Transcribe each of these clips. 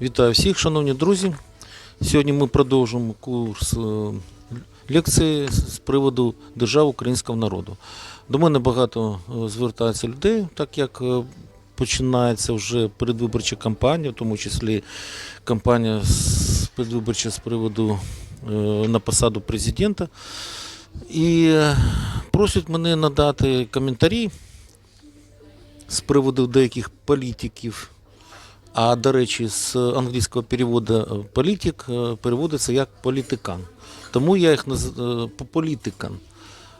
Вітаю всіх, шановні друзі. Сьогодні ми продовжуємо курс е, лекції з приводу держави українського народу. До мене багато е, звертається людей, так як е, починається вже передвиборча кампанія, в тому числі кампанія передвиборча з приводу на посаду президента. І просять мене надати коментарі з приводу деяких політиків. А до речі, з англійського переводу е, політик е, переводиться як політикан. Тому я їх називаю політикан.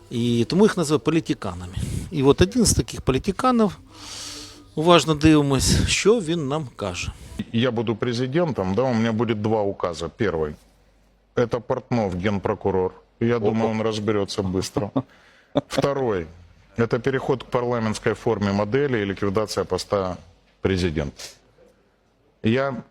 І тому їх називаю політиканами. І от один з таких політиканів, уважно дивимось, що він нам каже. я буду президентом, да, у меня будет два указа. Первый – это Портнов, генпрокурор. Я думаю, он разберется быстро. Второй – это переход к парламентской форме модели и ликвидация поста президента. Я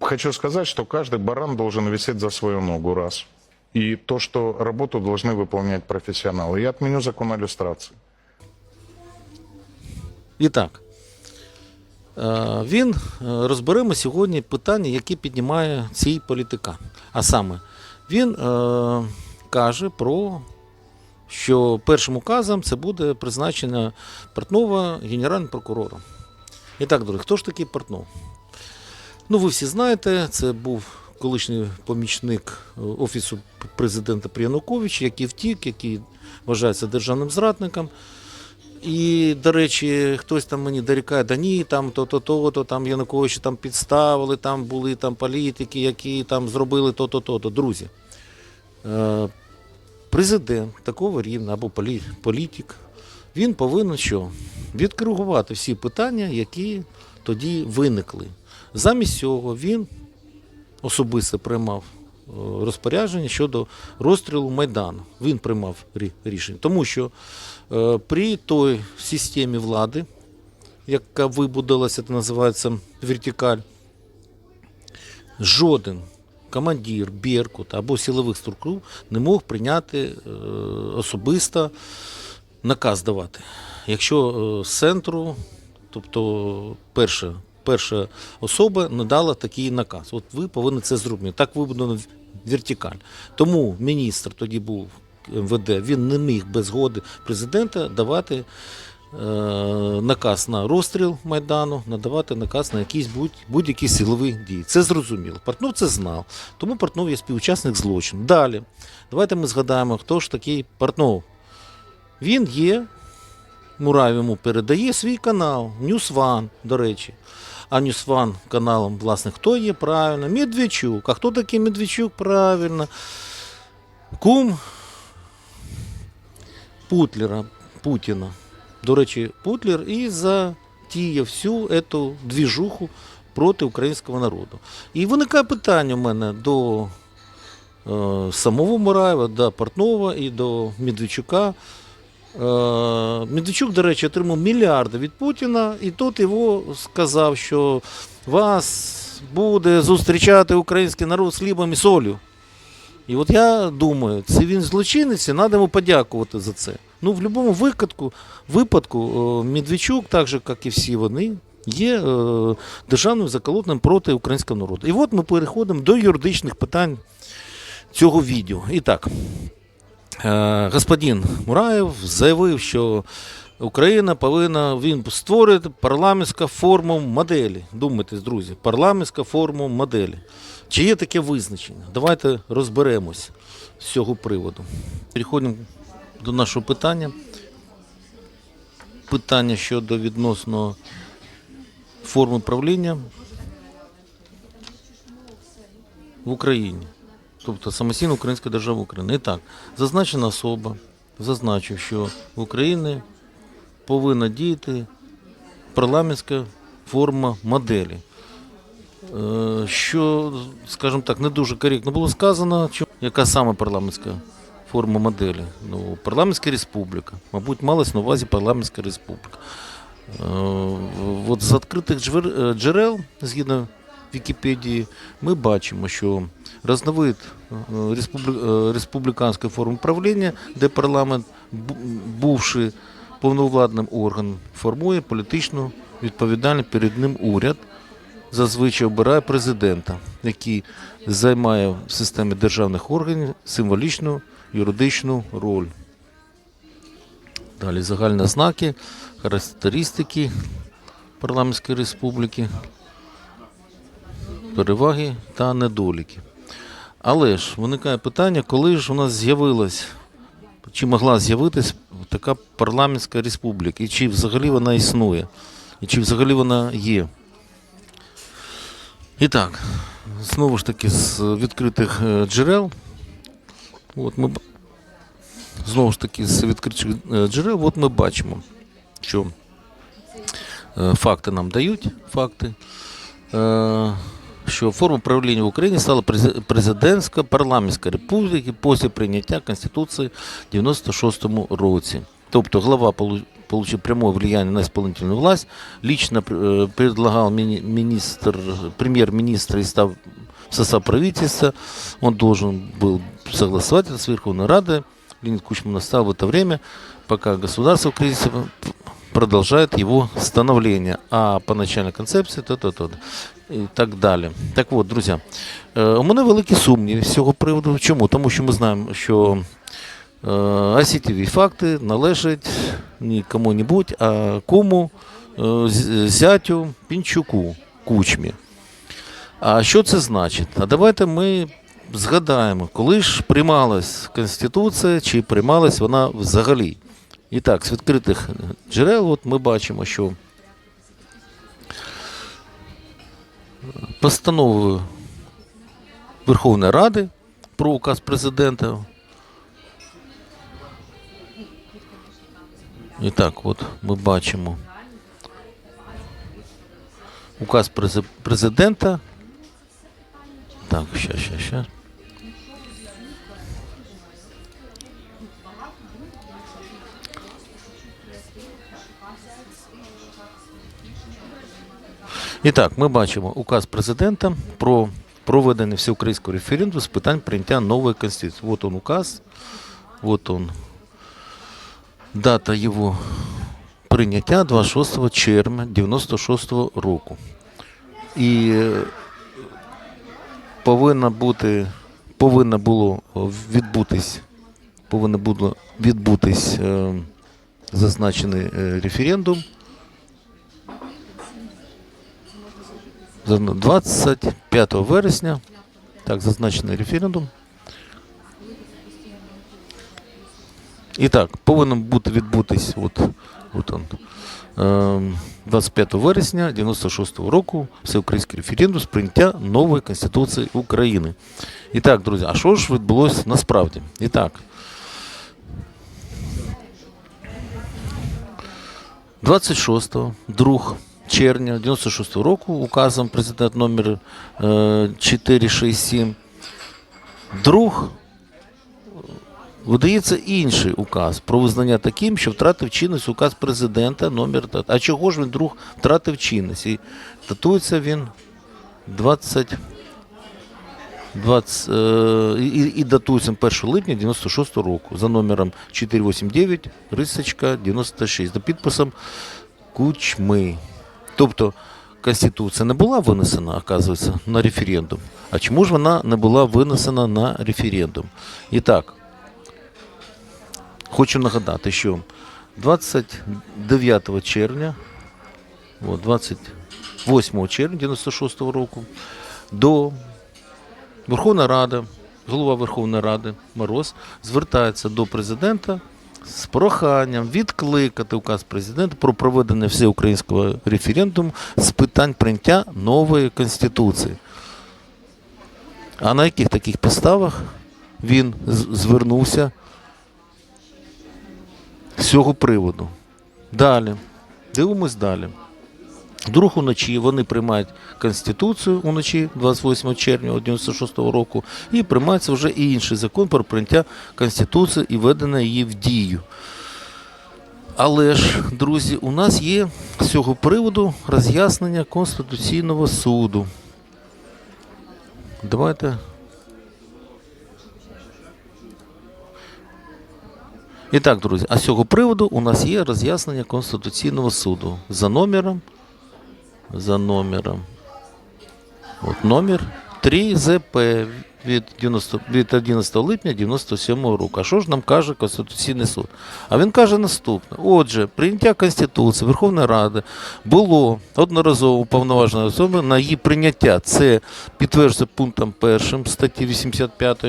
хочу сказать, что каждый баран должен висеть за свою ногу, раз. И то, что работу должны выполнять профессионалы. Я отменю закон о иллюстрации. І так, е, він е, розберемо сьогодні питання, які піднімає цей політикан. А саме, він е, каже про, що першим указом це буде призначення Портнова генеральним прокурором. І так, друзі, хто ж такий Портнов? Ну, ви всі знаєте, це був колишній помічник е, Офісу президента при Януковича, який втік, який вважається державним зрадником. І, до речі, хтось там мені дорікає, да ні, там то-то, то-то, там Януковича там підставили, там були там політики, які там зробили то-то, то-то. Друзі, е, президент такого рівня або полі- політик, він повинен що? Відкоригувати всі питання, які тоді виникли. Замість цього він особисто приймав е, розпорядження щодо розстрілу Майдану. Він приймав рішення. Тому що е, при той системі влади, яка вибудувалася, це називається вертикаль, жоден командир Беркут або силових структур не мог прийняти е, особисто наказ давати. Якщо з центру, тобто перша, перша особа не дала такий наказ. От ви повинні це зробити. Так вибудовано вертикаль. Тому міністр тоді був МВД, він не міг без згоди президента давати е, наказ на розстріл Майдану, надавати наказ на якісь будь, будь-які силові дії. Це зрозуміло. Портнов це знав. Тому Портнов є співучасник злочину. Далі, давайте ми згадаємо, хто ж такий Портнов. Він є, Мураєв йому передає свій канал, News One, до речі. А News каналом, власне, хто є правильно? Медведчук. А хто такий Медведчук? Правильно. Кум Путлера, Путіна. До речі, Путлер і затіяв всю цю двіжуху проти українського народу. І виникає питання у мене до е, самого Мураєва, до Портнова і до Медведчука. Е, Медведчук, до речі, отримав мільярди від Путіна, і тут його сказав, що вас буде зустрічати український народ з хлібом і солью. І от я думаю, це він злочинець, і треба йому подякувати за це. Ну, в будь-якому випадку, випадку е, Медведчук, так же, як і всі вони, є е, державним заколотним проти українського народу. І от ми переходимо до юридичних питань цього відео. І так, господин Мураєв заявив, що Україна повинна він створити парламентську форму моделі. Думайте, друзі, парламентська форма моделі. Чи є таке визначення? Давайте розберемось з цього приводу. Переходимо до нашого питання. Питання щодо відносно форми правління в Україні. Тобто самостійна Українська держава України. І так, зазначена особа зазначив, що в Україні повинна діяти парламентська форма моделі. Е, Що, скажімо так, не дуже коректно було сказано, яка саме парламентська форма моделі. Ну, парламентська республіка. Мабуть, малась на увазі парламентська республіка. Е, От з відкритих е, джерел, згідно Вікіпедії, ми бачимо, що різновид е, е, республіканської форми правління, де парламент, бувши повновладним органом, формує політичну відповідальність перед ним уряд, зазвичай обирає президента, який займає в системі державних органів символічну юридичну роль. Далі загальні знаки, характеристики парламентської республіки, переваги та недоліки. Але ж виникає питання, коли ж у нас з'явилась, чи могла з'явитись така парламентська республіка, і чи взагалі вона існує, і чи взагалі вона є. І так, знову ж таки, з відкритих е, джерел. От ми, знову ж таки, з відкритих е, джерел, от ми бачимо, що е, факти нам дають, факти Е, що форма правління в Україні стала прези- президентська парламентська республіка після прийняття Конституції в 96 році. Тобто глава полу- получил прямое влияние на исполнительную власть, лично э, предлагал мини- министр, премьер-министр и став в состав правительства, он должен был согласовать это с Верховной Радой. Леонид Кучма настал в это время, пока государство в кризисе продолжает его становление. А по начальной концепции то-то-то і так далі. Так от, друзі, е, у мене великі сумніви з цього приводу. Чому? Тому що ми знаємо, що е, осітєві факти належать не кому-небудь, а кому е, зятю Пінчуку Кучмі. А що це значить? А давайте ми згадаємо, коли ж приймалась Конституція, чи приймалась вона взагалі. І так, з відкритих джерел от ми бачимо, що постановою Верховної Ради про указ президента. І так, от ми бачимо указ прези- президента. Так, щас, щас, щас. І так, ми бачимо указ президента про проведення всеукраїнського референдуму з питань прийняття нової конституції. Вот он указ, вот он дата його прийняття 26 червня 96 року. І е, повинна бути, повинно було відбутись, повинно було відбутись е, зазначений е, референдум. 25 вересня, так, зазначений референдум. І так, повинен бути відбутись от, от он, ем, 25 вересня 96 року всеукраїнський референдум з прийняття нової Конституції України. І так, друзі, а що ж відбулося насправді? І так. 26 2 червня 96 року указом президент номер е, 467 друг видається інший указ про визнання таким, що втратив чинність указ президента номер А чого ж він друг втратив чинність? І датується він 20 20, е, і, і датується 1 липня 96 року за номером 489 рисочка 96 за підписом Кучми. Тобто Конституція не була винесена, оказується, на референдум. А чому ж вона не була винесена на референдум? І так, хочу нагадати, що 29 червня, 28 червня 96 року до Верховна Рада, голова Верховної Ради Мороз звертається до президента з проханням відкликати указ президента про проведення всеукраїнського референдуму з питань прийняття нової конституції. А на яких таких підставах він звернувся з цього приводу? Далі. Дивимось далі. Вдруг уночі вони приймають Конституцію уночі 28 червня 96 року і приймається вже і інший закон про прийняття Конституції і введення її в дію. Але ж, друзі, у нас є з цього приводу роз'яснення Конституційного суду. Давайте. І так, друзі, а з цього приводу у нас є роз'яснення Конституційного суду за номером за номером От номер 3 ЗП від, 90, від 11 липня 97 року. А що ж нам каже Конституційний суд? А він каже наступне: отже, прийняття Конституції Верховної Ради було одноразово уповноваженою особою на її прийняття. Це підтверджується пунктом 1 статті 85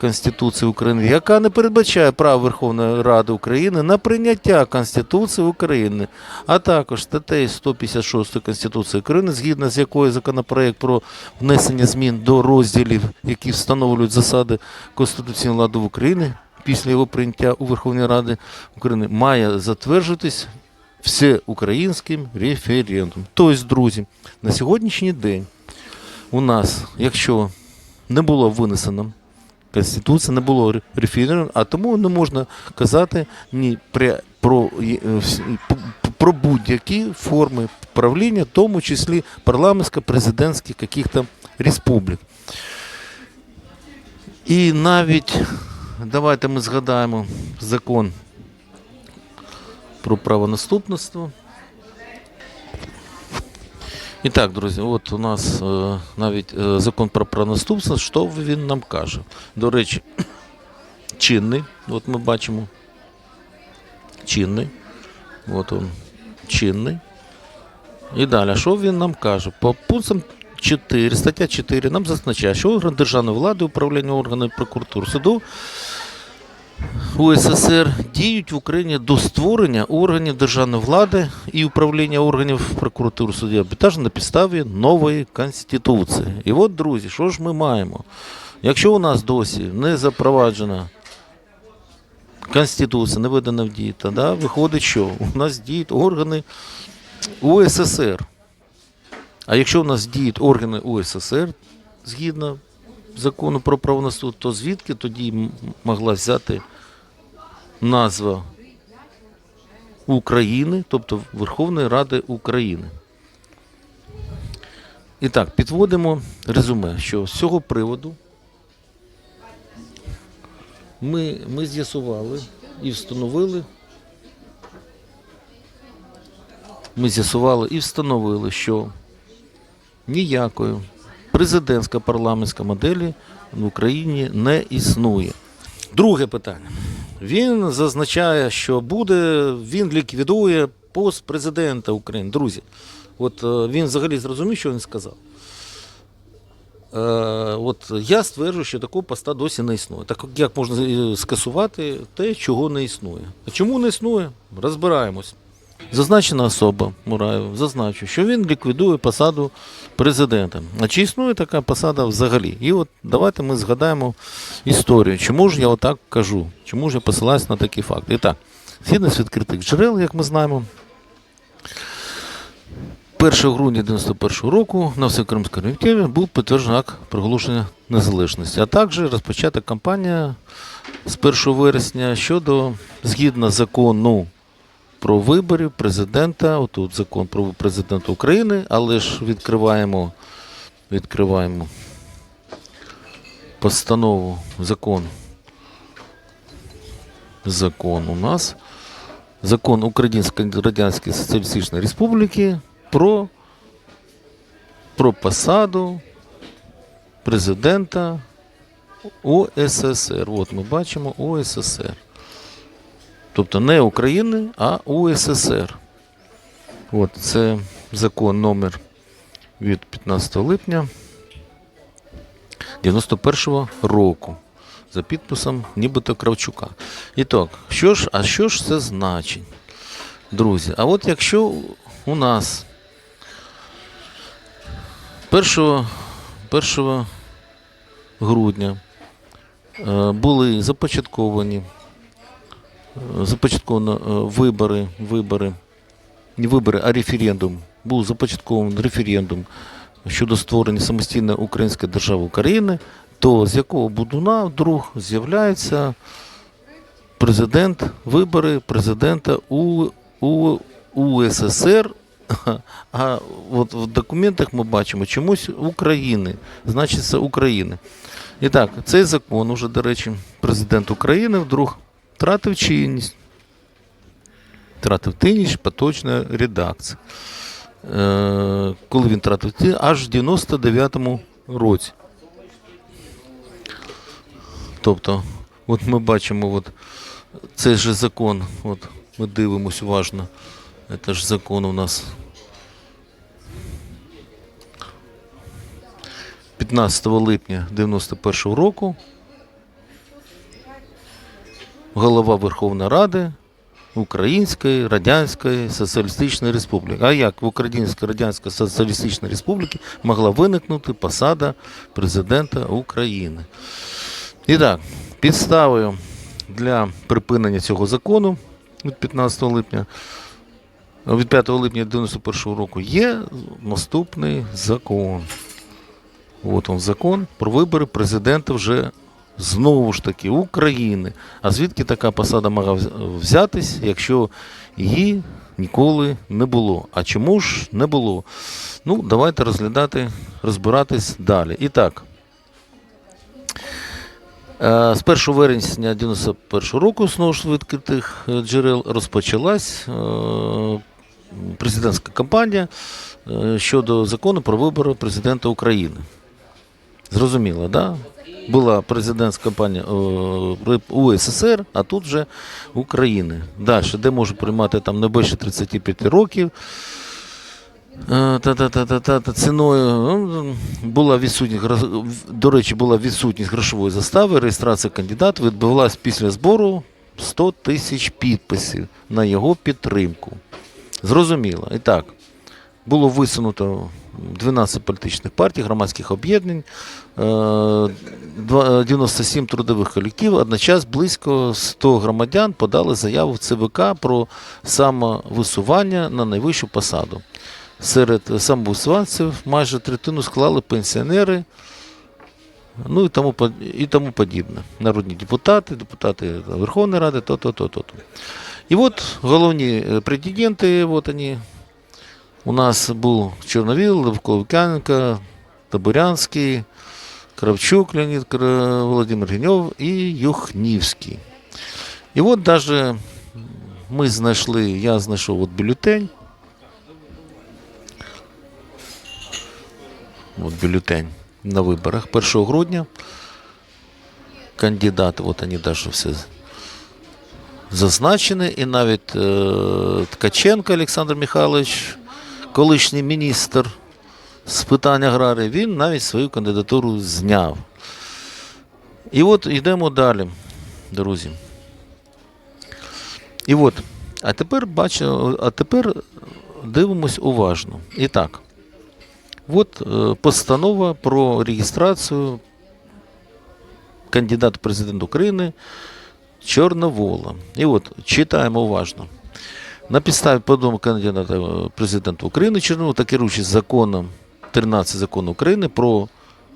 Конституції України, яка не передбачає права Верховної Ради України на прийняття Конституції України, а також статтею 156 Конституції України, згідно з якою законопроект про внесення змін до розділів, які встановлюють засади конституційної влади в Україні після його прийняття у Верховній Раді України, має затверджуватись всеукраїнським референдумом. Тобто, друзі, на сьогоднішній день у нас, якщо не було винесено Конституції, не було ре- референдуму, а тому не можна казати ні про, про, е, вс- п- про будь-які форми правління, в тому числі парламентсько-президентських каких-то республік. І навіть давайте ми згадаємо закон про правонаступництво. І так, друзі, от у нас е, навіть е, закон про правонаступство, що він нам каже. До речі, чинний, от ми бачимо. Чинний. От він, чинний. І далі, що він нам каже? По пунктам 4, стаття 4 нам зазначає, що орган державної влади, управління органів прокуратури, суду УССР діють в Україні до створення органів державної влади і управління органів прокуратури судді арбітражу на підставі нової конституції. І от, друзі, що ж ми маємо? Якщо у нас досі не запроваджена Конституція, не видана в дії, тоді виходить, що у нас діють органи УССР. А якщо у нас діють органи УССР згідно закону про правонаступ, то звідки тоді могла взяти назва України, тобто Верховної Ради України? І так, підводимо резюме, що з цього приводу ми, ми з'ясували і встановили. Ми з'ясували і встановили, що ніякої президентсько парламентської моделі в Україні не існує. Друге питання. Він зазначає, що буде, він ліквідує пост президента України. Друзі, от е, він взагалі зрозумів, що він сказав. Е, от я стверджую, що такого поста досі не існує. Так як можна е, скасувати те, чого не існує? А чому не існує? Розбираємось. Зазначена особа Мураєв зазначив, що він ліквідує посаду президента. А чи існує така посада взагалі? І от давайте ми згадаємо історію. Чому ж я отак кажу? Чому ж я посилаюсь на такі факти? І так, згідно з відкритих джерел, як ми знаємо, 1 грудня 91 року на Всекримському рівтєві був підтверджений акт проголошення незалежності, а також розпочата кампанія з 1 вересня щодо згідно закону про вибори президента. Отут закон про президента України, але ж відкриваємо, відкриваємо постанову, закон. Закон у нас. Закон Української Радянської Соціалістичної Республіки про, про посаду президента УССР. От ми бачимо УССР. Тобто не України, а УССР. От це закон номер від 15 липня 91-го року за підписом нібито Кравчука. І так, що ж, а що ж це значить, друзі? А от якщо у нас 1, 1 грудня е, були започатковані започатковано е, вибори, вибори, не вибори, а референдум. Був започаткований референдум щодо створення самостійної української держави України, то з якого будуна вдруг з'являється президент, вибори президента у, у УССР. А от в документах ми бачимо чомусь України, значиться України. І так, цей закон, уже, до речі, президент України вдруг втратив чинність, втратив чинність поточної редакції. е, коли він тратив, Це аж в 99-му році. Тобто, от ми бачимо, от цей же закон, от ми дивимося уважно. Це ж закон у нас 15 липня 91 року. Голова Верховної Ради Української Радянської Соціалістичної Республіки. А як в Українській Радянській Соціалістичній Республіці могла виникнути посада президента України? І так, підставою для припинення цього закону від 15 липня від 5 липня 91 року є наступний закон. От він закон про вибори президента вже знову ж таки України. А звідки така посада могла взятись, якщо її ніколи не було? А чому ж не було? Ну, давайте розглядати, розбиратись далі. І так. Е, З 1 вересня 91 року, знову ж відкритих е, джерел, розпочалась е, президентська кампанія щодо закону про вибори президента України. Зрозуміло, да? Була президентська кампанія УССР, а тут вже України. Далі, де може приймати там не більше 35 років. Е, ціною ну, була відсутність, до речі, була відсутність грошової застави, реєстрація кандидата відбулася після збору 100 тисяч підписів на його підтримку. Зрозуміло. І так, було висунуто 12 політичних партій, громадських об'єднань, е, два- 97 трудових колективів. Одночас близько 100 громадян подали заяву в ЦВК про самовисування на найвищу посаду. Серед самовисуванців майже третину склали пенсіонери, ну і тому, і тому подібне. Народні депутати, депутати Верховної Ради, то-то, то-то. то. І от головні е, претенденти, от вони. У нас був Чорновіл, Левко Лук'яненко, Табурянський, Кравчук Леонід Володимир Геньов і Юхнівський. І от навіть ми знайшли, я знайшов от бюлетень. От бюлетень на виборах 1 грудня. Кандидати, от вони навіть все зазначені. І навіть е, Ткаченко Олександр Михайлович, колишній міністр з питань аграрії, він навіть свою кандидатуру зняв. І от йдемо далі, друзі. І от, а тепер бачу, а тепер дивимось уважно. І так. От е, постанова про реєстрацію кандидата в президент України Чорновола. І от читаємо уважно. На підставі подумки кандидата в президента України Чернова та керуючись законом 13 закону України про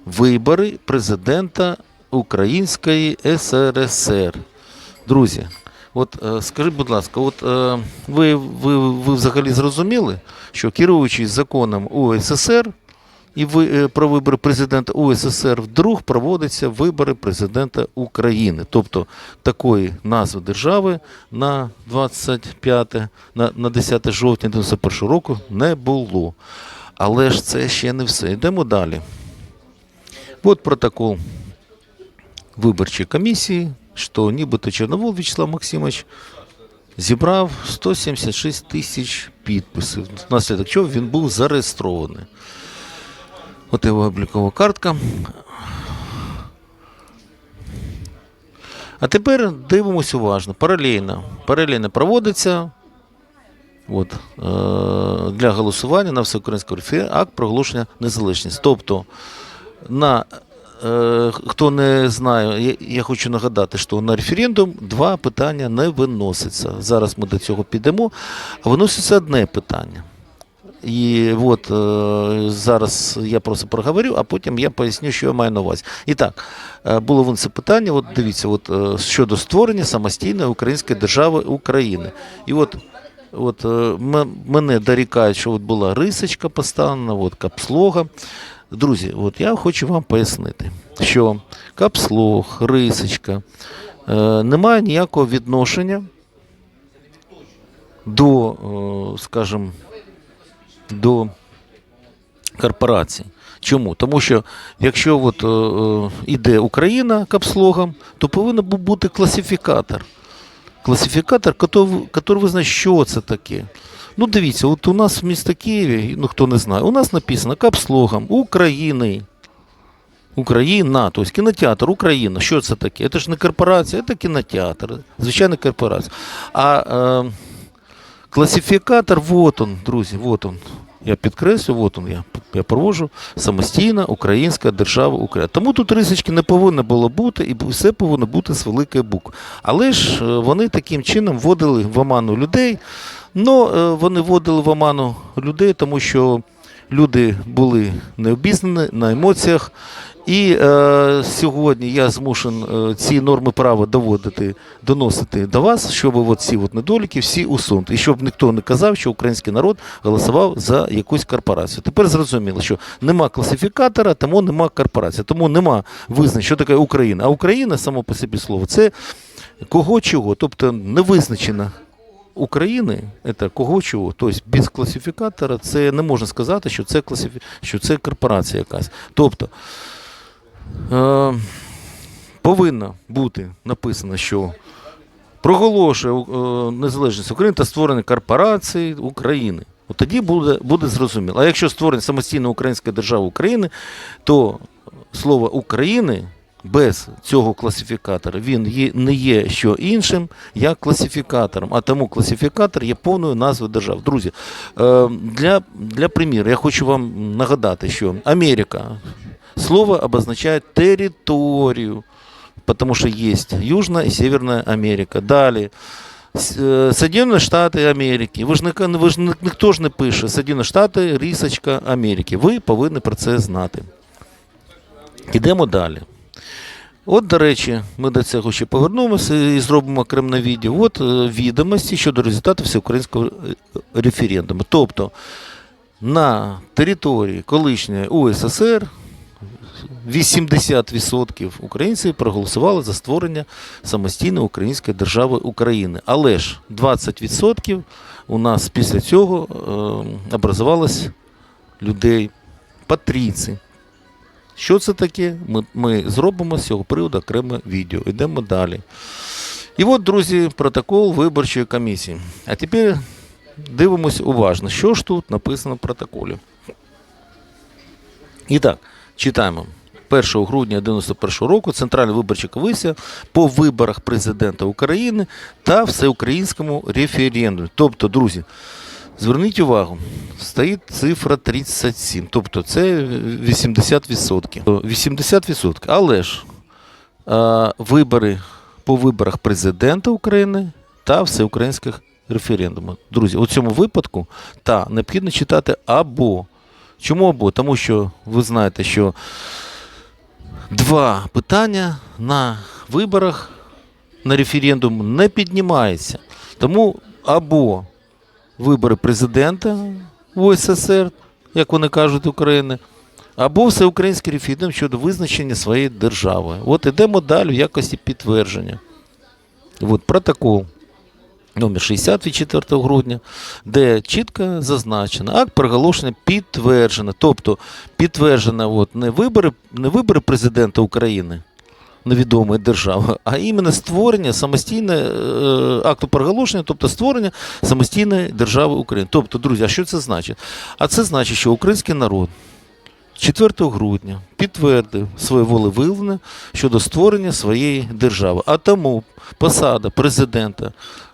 вибори президента Української СРСР. Друзі, от е, скажіть, будь ласка, от е, ви, ви, ви взагалі зрозуміли, що керуючись законом УССР і ви, е, про вибори президента УССР вдруг проводяться вибори президента України. Тобто такої назви держави на 25, на, на 10 жовтня 91 року не було. Але ж це ще не все. Йдемо далі. От протокол виборчої комісії, що нібито Чорновол Вячеслав Максимович зібрав 176 тисяч підписів, внаслідок чого він був зареєстрований. От його облікова картка. А тепер дивимося уважно. Паралельно. Паралельно проводиться от, е, для голосування на всеукраїнському референдумі акт проголошення незалежності. Тобто, на, е, хто не знає, я, хочу нагадати, що на референдум два питання не виноситься. Зараз ми до цього підемо, а виноситься одне питання. І от е, зараз я просто проговорю, а потім я поясню, що я маю на увазі. І так, е, було вон це питання. От дивіться, от е, щодо створення самостійної української держави України. І от, от мене дорікають, що от була рисочка поставлена, от капслога. Друзі, от я хочу вам пояснити, що капслог, рисочка е, не має ніякого відношення до, скажімо, до корпорацій. Чому? Тому що якщо от, е, е, іде Україна капслогом, то повинен бути класифікатор. Класифікатор, який визнає, що це таке. Ну, дивіться, от у нас в місті Києві, ну хто не знає, у нас написано капслогом України. Україна, тобто кінотеатр Україна. Що це таке? Це ж не корпорація, це кінотеатр. Звичайна корпорація. А е, класифікатор, вот он, друзі, вот он. Я підкреслю, вот он, я, я проводжу самостійна українська держава Україна. Тому тут рисочки не повинно було бути, і все повинно бути з великої букви. Але ж е, вони таким чином вводили в оману людей. Ну, е, вони вводили в оману людей, тому що люди були необізнані на емоціях. І е, сьогодні я змушен е, ці норми права доводити, доносити до вас, щоб от ці от недоліки всі усунути. І щоб ніхто не казав, що український народ голосував за якусь корпорацію. Тепер зрозуміло, що нема класифікатора, тому нема корпорації, тому нема визначення, що таке Україна. А Україна, само по собі слово, це кого чого, тобто не визначена України, це кого чого, тобто без класифікатора, це не можна сказати, що це класифі... що це корпорація якась. Тобто е, повинно бути написано, що проголошує е, незалежність України та створення корпорації України. От тоді буде, буде зрозуміло. А якщо створення самостійної української держави України, то слово України без цього класифікатора він є, не є що іншим, як класифікатором. А тому класифікатор є повною назвою держав. Друзі, е, для, для приміру, я хочу вам нагадати, що Америка слово обозначає територію, тому що є Южна і Северна Америка. Далі. С- е, Штати Америки. Ви ж не, ж ні- ніхто ж не пише Соединені Штати, рісочка Америки. Ви повинні про це знати. Ідемо далі. От, до речі, ми до цього ще повернемося і зробимо окреме відео. От е, відомості щодо результатів всеукраїнського е, референдуму. Тобто на території колишньої УССР 80% українців проголосували за створення самостійної української держави України. Але ж 20% у нас після цього е, образувалось людей патрійці. Що це таке? Ми, ми зробимо з цього приводу окреме відео. Йдемо далі. І от, друзі, протокол виборчої комісії. А тепер дивимось уважно, що ж тут написано в протоколі. І так, читаємо. 1 грудня 1991 року Центральна виборча комісія по виборах президента України та всеукраїнському референдумі. Тобто, друзі, зверніть увагу, стоїть цифра 37, тобто це 80%. 80%. Але ж е, вибори по виборах президента України та всеукраїнських референдумів. Друзі, у цьому випадку та необхідно читати або. Чому або? Тому що ви знаєте, що два питання на виборах на референдум не піднімається. Тому або вибори президента в УССР, як вони кажуть, України, або всеукраїнський референдум щодо визначення своєї держави. От ідемо далі в якості підтвердження. От протокол номер 60 від 4 грудня, де чітко зазначено, акт проголошення підтверджено. Тобто підтверджено от, не, вибори, не вибори президента України, невідомої держави, а іменно створення самостійне е, акту проголошення, тобто створення самостійної держави України. Тобто, друзі, а що це значить? А це значить, що український народ 4 грудня підтвердив своє волевиявлення щодо створення своєї держави. А тому посада президента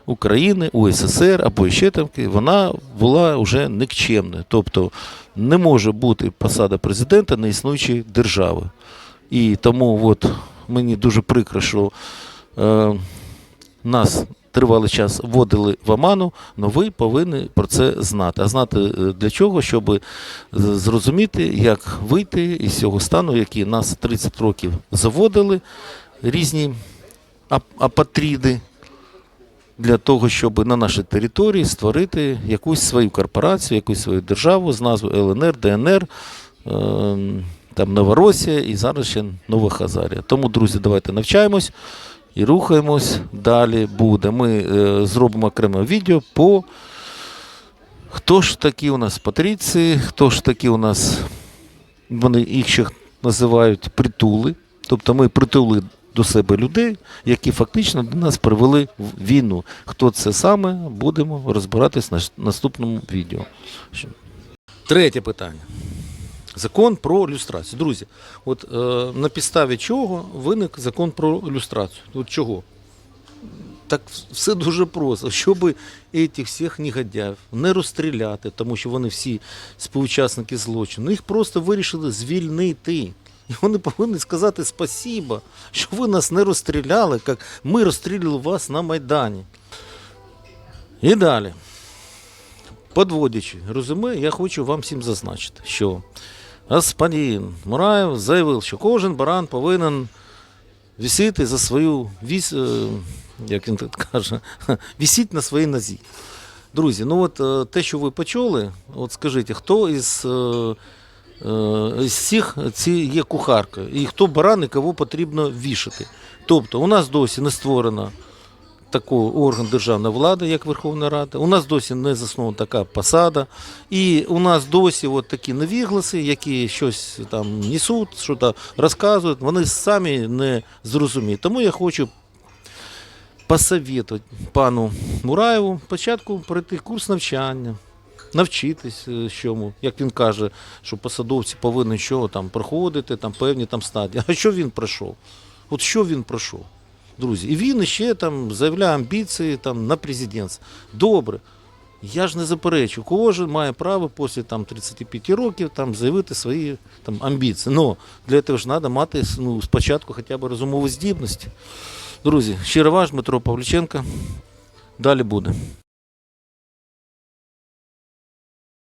України, УССР або ще там, вона була вже никчемною. Тобто не може бути посада президента неіснуючої держави. І тому от мені дуже прикро, що е, нас тривалий час вводили в оману, але ви повинні про це знати. А знати е, для чого? Щоб зрозуміти, як вийти із цього стану, який нас 30 років заводили, різні ап- апатріди, для того, щоб на нашій території створити якусь свою корпорацію, якусь свою державу з назвою ЛНР, ДНР. ем, там Новоросія і зараз ще Нова Хазарія. Тому, друзі, давайте навчаємось і рухаємось. Далі буде. Ми е, зробимо окреме відео по Хто ж такі у нас патріції, хто ж такі у нас, вони їх ще називають притули. Тобто ми притули до себе людей, які фактично до нас привели в війну. Хто це саме, будемо розбиратись на наступному відео. Третє питання. Закон про люстрацію. Друзі, от е, на підставі чого виник закон про люстрацію? От чого? Так все дуже просто. Щоб цих всіх негодяїв не розстріляти, тому що вони всі співучасники злочину, їх просто вирішили звільнити. І вони повинні сказати спасіба, що ви нас не розстріляли, як ми розстріляли вас на Майдані. І далі. Подводячи резюме, я хочу вам всім зазначити, що господин Мураєв заявив, що кожен баран повинен висіти за свою віс, е, як він тут каже, висіть на своїй нозі. Друзі, ну от е, те, що ви почули, от скажіть, хто із, е, е, всіх ці є кухаркою, і хто баран і кого потрібно вішати. Тобто у нас досі не створено такий орган державної влади, як Верховна Рада. У нас досі не заснована така посада. І у нас досі от такі невігласи, які щось там несуть, що там розказують, вони самі не зрозуміють. Тому я хочу посоветувати пану Мураєву спочатку пройти курс навчання. Навчитись е, чому, як він каже, що посадовці повинні що там проходити, там певні там стадії. А що він пройшов? От що він пройшов? Друзі, і він ще там заявляє амбіції там, на президентство. Добре. Я ж не заперечу, кожен має право після там, 35 років там, заявити свої там, амбіції. Но для цього ж треба мати ну, спочатку хоча б розумові здібності. Друзі, щиро ваш Дмитро Павліченко. Далі буде.